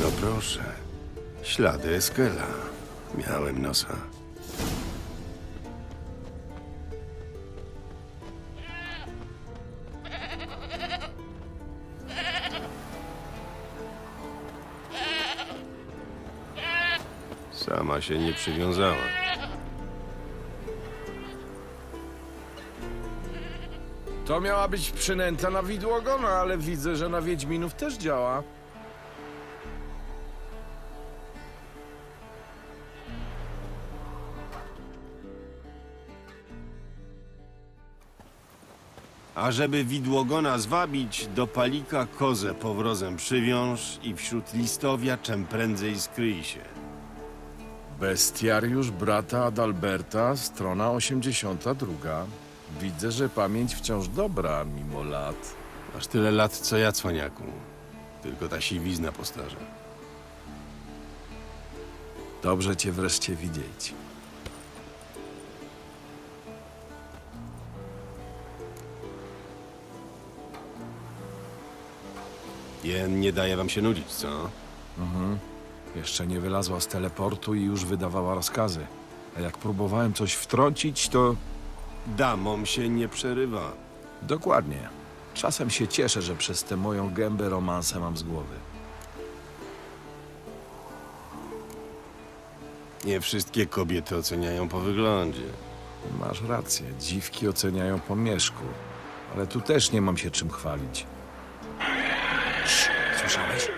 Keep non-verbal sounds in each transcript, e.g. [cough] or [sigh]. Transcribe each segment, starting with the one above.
No proszę. Ślady Eskela. Miałem nosa. Sama się nie przywiązała. To miała być przynęta na widłogona, ale widzę, że na Wiedźminów też działa. A żeby widłogona zwabić, do palika kozę powrozem przywiąż i wśród listowia czem prędzej skryj się. Bestiariusz brata Adalberta, strona 82. Widzę, że pamięć wciąż dobra, mimo lat. Masz tyle lat, co ja, cwaniaku. Tylko ta siwizna postarza. Dobrze cię wreszcie widzieć. Jen nie daje wam się nudzić, co? Jeszcze nie wylazła z teleportu i już wydawała rozkazy. A jak próbowałem coś wtrącić, to Damom się nie przerywa. dokładnie. Czasem się cieszę, że przez tę moją gębę romansę mam z głowy. Nie wszystkie kobiety oceniają po wyglądzie. Masz rację, dziwki oceniają po mieszku. Ale tu też nie mam się czym chwalić. Słyszałeś?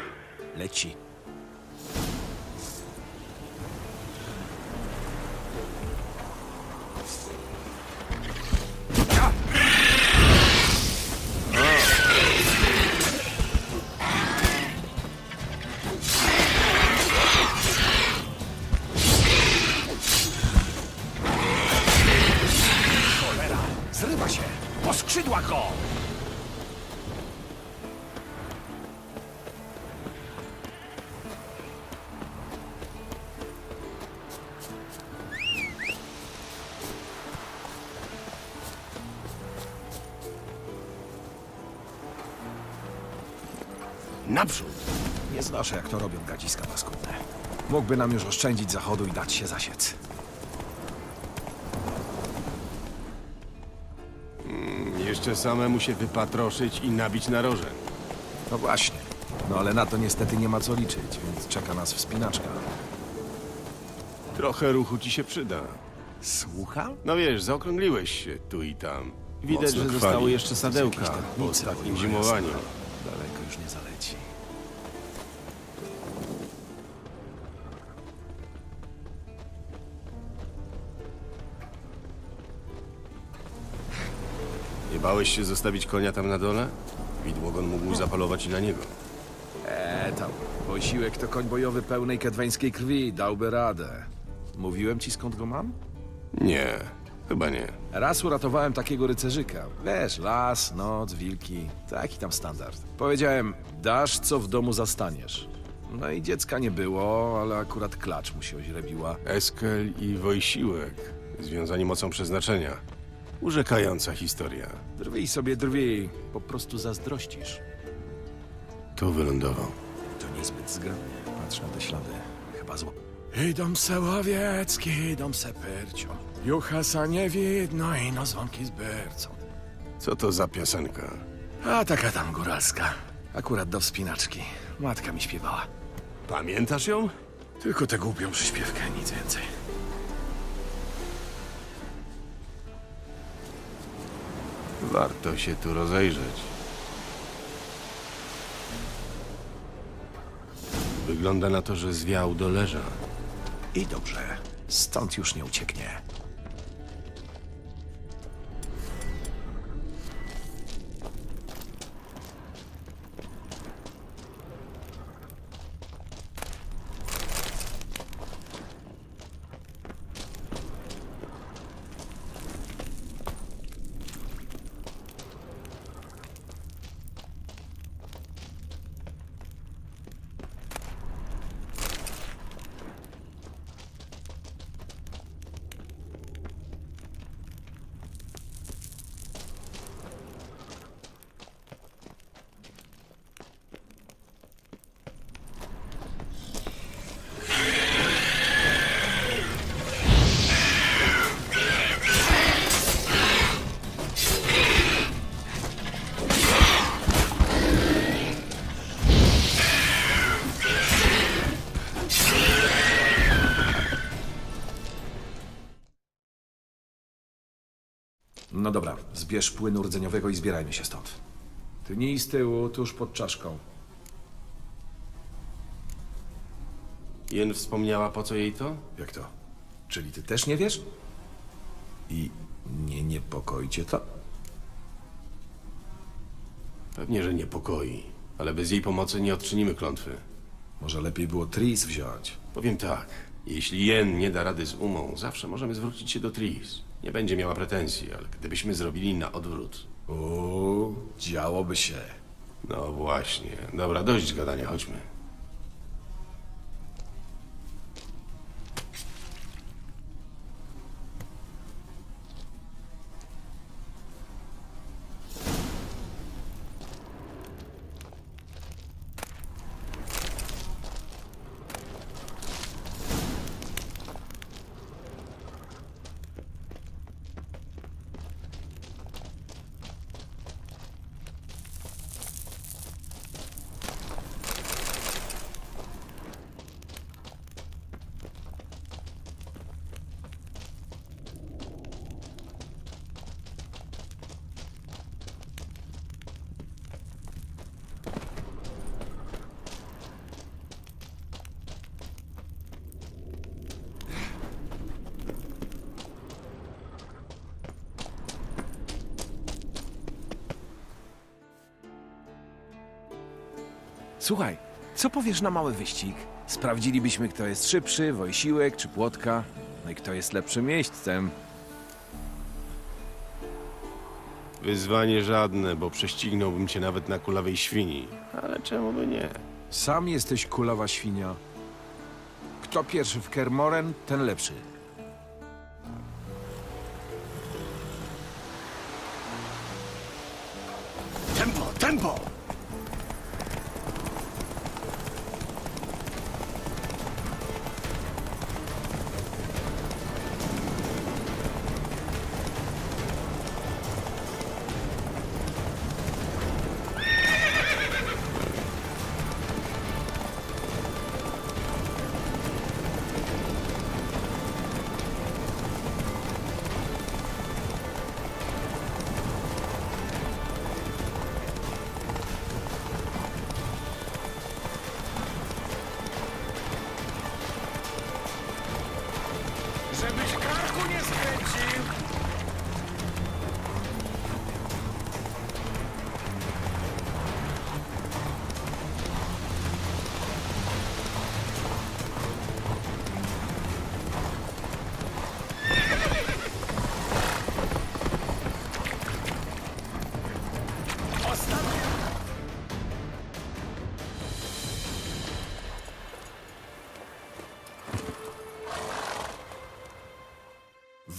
Leci. Naprzód! Nie znoszę, jak to robią gadziska paskudne. Mógłby nam już oszczędzić zachodu i dać się zasiec. Jeszcze samemu się wypatroszyć i nabić na roże. No właśnie. No ale na to niestety nie ma co liczyć, więc czeka nas wspinaczka. Trochę ruchu ci się przyda. Słucham? No wiesz, zaokrągliłeś się tu i tam. Widać, Mocno że krwawi. zostały jeszcze sadełka Jakieś po tętnice, ostatnim zimowaniu. Daleko już nie zaleci. Bałeś się zostawić konia tam na dole? Widłogon mógł zapalować i na niego. E tam. Posiłek to koń bojowy pełnej kedweńskiej krwi. Dałby radę. Mówiłem ci skąd go mam? Nie, chyba nie. Raz uratowałem takiego rycerzyka. Wiesz, las, noc, wilki. Taki tam standard. Powiedziałem, dasz co w domu zastaniesz. No i dziecka nie było, ale akurat klacz mu się oźrebiła. Eskel i Wojsiłek, związani mocą przeznaczenia. Urzekająca historia. Drwij sobie drwi. Po prostu zazdrościsz. Tu wylądował. To niezbyt zgrabnie. Patrzę na te ślady. Chyba zło. Idą se łowiecki, idą se pyrcio. Juchasa nie widno i no dzwonki z bercą. Co to za piosenka? A taka tam góralska. Akurat do wspinaczki. Matka mi śpiewała. Pamiętasz ją? Tylko tę głupią przyśpiewkę, nic więcej. Warto się tu rozejrzeć. Wygląda na to, że zwiał do leża. I dobrze. Stąd już nie ucieknie. No dobra, zbierz płynu rdzeniowego i zbierajmy się stąd. Ty nie z tyłu, tuż pod czaszką. Jen wspomniała, po co jej to? Jak to? Czyli ty też nie wiesz? I nie niepokoi cię to? Pewnie, że niepokoi, ale bez jej pomocy nie odczynimy klątwy. Może lepiej było Tris wziąć. Powiem tak, jeśli Jen nie da rady z umą, zawsze możemy zwrócić się do Tris. Nie będzie miała pretensji, ale gdybyśmy zrobili na odwrót. Uuu, działoby się. No właśnie. Dobra, dość gadania, chodźmy. Słuchaj, co powiesz na mały wyścig? Sprawdzilibyśmy, kto jest szybszy, Wojsiłek czy Płotka. No i kto jest lepszym miejscem. Wyzwanie żadne, bo prześcignąłbym cię nawet na kulawej świni. Ale czemu by nie? Sam jesteś kulawa świnia. Kto pierwszy w Kermoren, ten lepszy.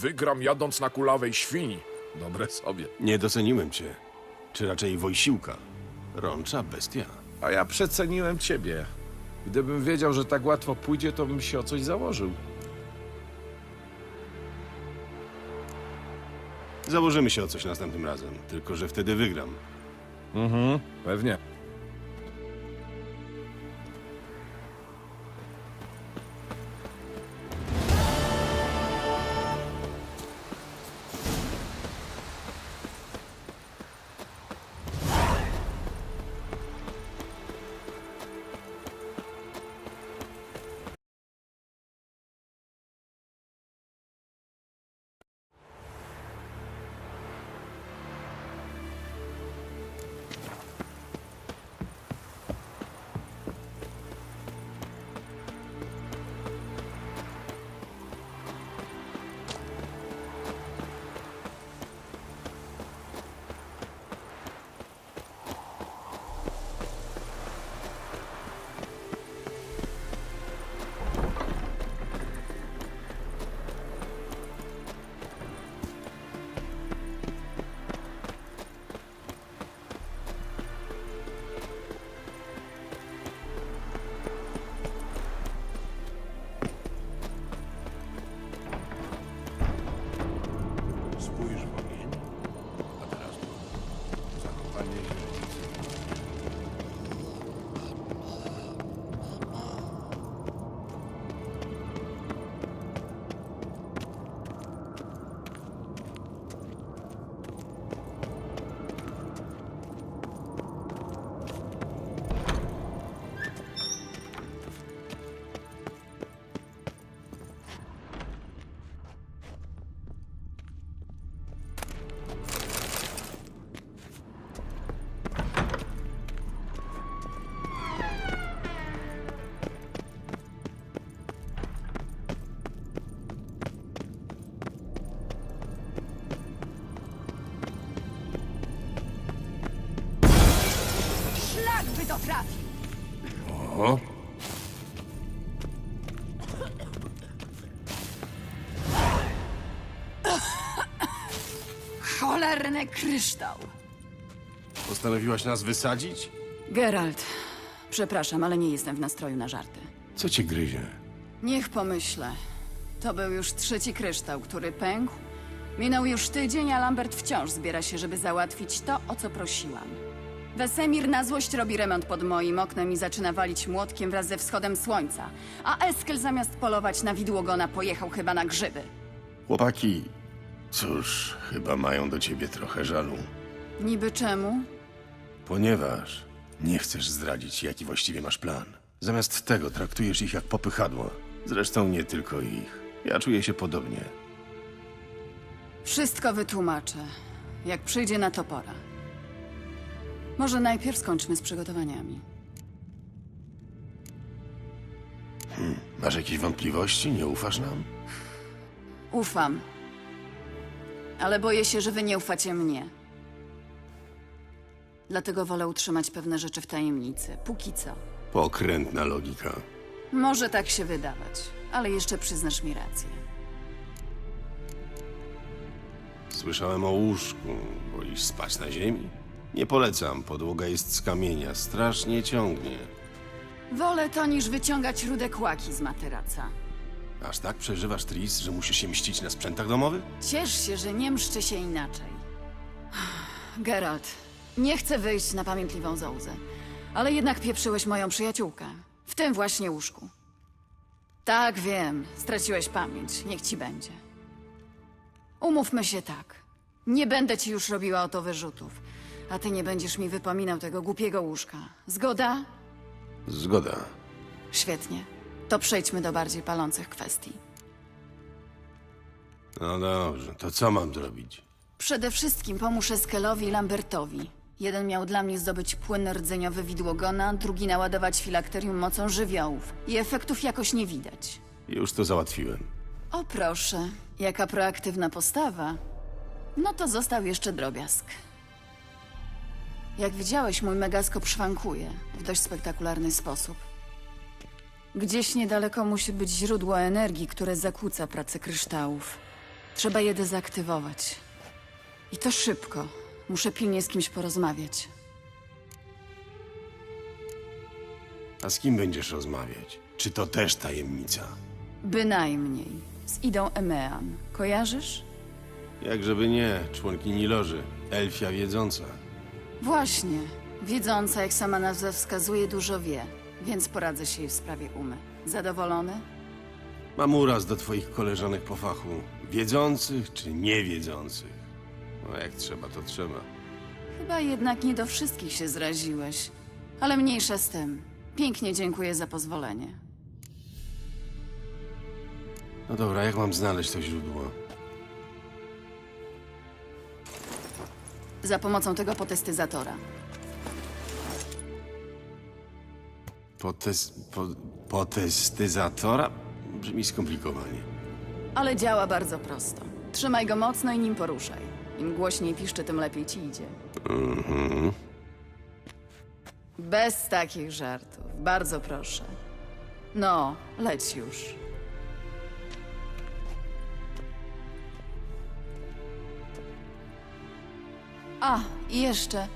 Wygram jadąc na kulawej świni. Dobre sobie. Nie doceniłem cię. Czy raczej Wojsiłka. Rącza bestia. A ja przeceniłem ciebie. Gdybym wiedział, że tak łatwo pójdzie, to bym się o coś założył. Założymy się o coś następnym razem, tylko że wtedy wygram. Pewnie. Trafił. O, Cholerny kryształ. postanowiłaś nas wysadzić? Geralt, przepraszam, ale nie jestem w nastroju na żarty. Co cię gryzie? Niech pomyślę. To był już trzeci kryształ, który pękł. Minął już tydzień, a Lambert wciąż zbiera się, żeby załatwić to, o co prosiłam. Wesemir na złość robi remont pod moim oknem i zaczyna walić młotkiem wraz ze wschodem słońca. A Eskel zamiast polować na widłogona pojechał chyba na grzyby. Chłopaki, cóż, chyba mają do ciebie trochę żalu. Niby czemu? Ponieważ nie chcesz zdradzić, jaki właściwie masz plan. Zamiast tego traktujesz ich jak popychadło. Zresztą nie tylko ich. Ja czuję się podobnie. Wszystko wytłumaczę, jak przyjdzie na to pora. Może najpierw skończmy z przygotowaniami. Masz jakieś wątpliwości? Nie ufasz nam? Ufam. Ale boję się, że wy nie ufacie mnie. Dlatego wolę utrzymać pewne rzeczy w tajemnicy. Póki co. Pokrętna logika. Może tak się wydawać, ale jeszcze przyznasz mi rację. Słyszałem o łóżku. Wolisz spać na ziemi? Nie polecam. Podłoga jest z kamienia. Strasznie ciągnie. Wolę to niż wyciągać rude kłaki z materaca. Aż tak przeżywasz Tris, że musisz się mścić na sprzętach domowych? Ciesz się, że nie mszczę się inaczej. [sighs] Geralt, nie chcę wyjść na pamiętliwą zołzę, ale jednak pieprzyłeś moją przyjaciółkę. W tym właśnie łóżku. Tak, wiem, straciłeś pamięć, niech ci będzie. Umówmy się tak. Nie będę ci już robiła o to wyrzutów, a ty nie będziesz mi wypominał tego głupiego łóżka. Zgoda? Zgoda. Świetnie. To przejdźmy do bardziej palących kwestii. No dobrze, to co mam zrobić? Przede wszystkim pomóż Eskelowi i Lambertowi. Jeden miał dla mnie zdobyć płyn rdzeniowy widłogona, drugi naładować filakterium mocą żywiołów. I efektów jakoś nie widać. Już to załatwiłem. O proszę, jaka proaktywna postawa. No to został jeszcze drobiazg. Jak widziałeś, mój megaskop szwankuje w dość spektakularny sposób. Gdzieś niedaleko musi być źródło energii, które zakłóca pracę kryształów. Trzeba je dezaktywować. I to szybko. Muszę pilnie z kimś porozmawiać. A z kim będziesz rozmawiać? Czy to też tajemnica? Bynajmniej. Z Idą Emean. Kojarzysz? Jak żeby nie, członkini loży. Elfia wiedząca. Właśnie. Wiedząca, jak sama nazwa wskazuje, dużo wie, więc poradzę się jej w sprawie umy. Zadowolony? Mam uraz do twoich koleżanek po fachu. Wiedzących czy niewiedzących? No jak trzeba, to trzeba. Chyba jednak nie do wszystkich się zraziłeś. Ale mniejsza z tym. Pięknie dziękuję za pozwolenie. No dobra, jak mam znaleźć to źródło? Za pomocą tego potestyzatora. Potes... Po... Potestyzatora? Brzmi skomplikowanie. Ale działa bardzo prosto. Trzymaj go mocno i nim poruszaj. Im głośniej piszczy, tym lepiej ci idzie. Bez takich żartów. Bardzo proszę. No, leć już. A, i jeszcze.